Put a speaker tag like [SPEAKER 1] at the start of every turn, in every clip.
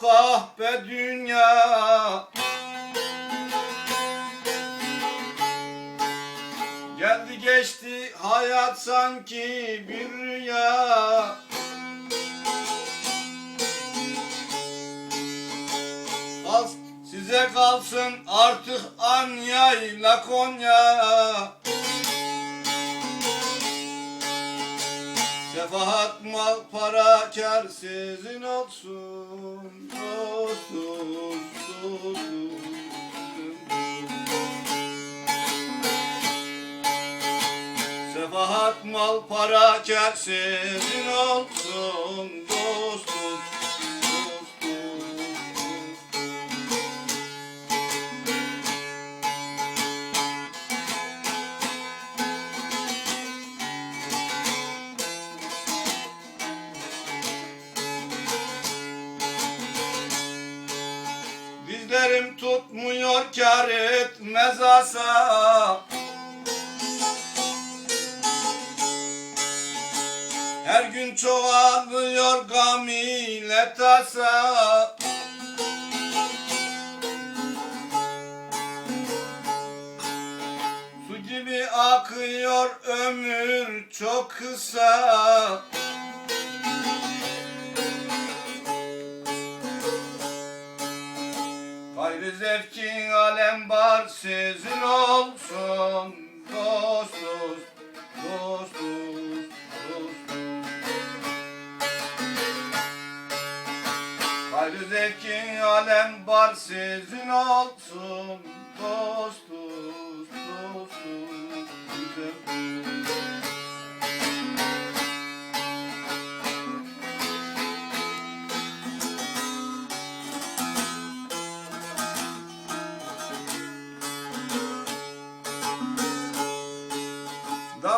[SPEAKER 1] kahpe dünya. Geldi geçti hayat sanki bir rüya. Al, size kalsın artık Anya ile Konya Sefahat mal para kar sizin olsun Dostum, dostum Sefahat mal para kar sizin olsun Dizlerim tutmuyor kar etmez asa. Her gün çoğalıyor gam ile tasa. Su gibi akıyor ömür çok kısa Gayrı zevkin alem var sizin olsun. Dostuz, dostuz, dostuz. Gayrı zevkin alem var sizin olsun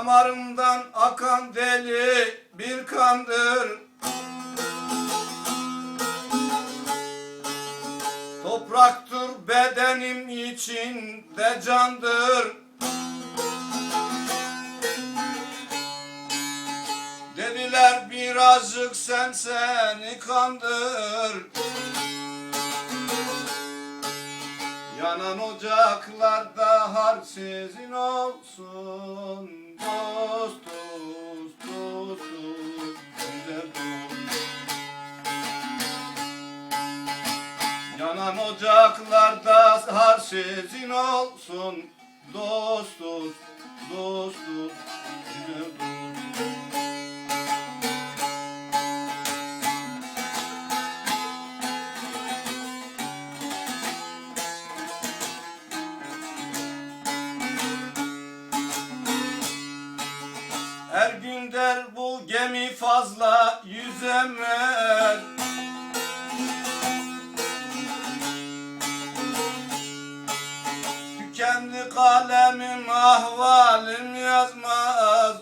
[SPEAKER 1] Damarımdan akan deli bir kandır. Topraktır bedenim içinde candır. Dediler birazcık sen seni kandır. Yanan ocaklarda har sizin olsun Dost Yanan ocaklarda har sizin olsun. Dost dost dost dost güzel dost Her gün der bu gemi fazla yüzemez. Tükendi kalemim ahvalim yazmaz.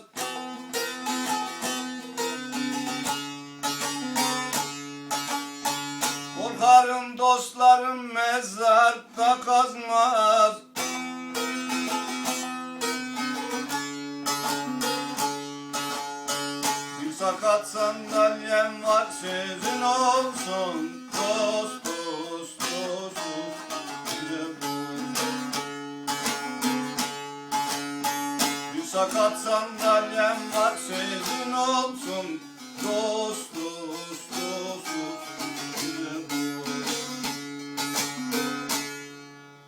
[SPEAKER 1] Korkarım dostlarım mezarda kazmaz sakat sandalyem var olsun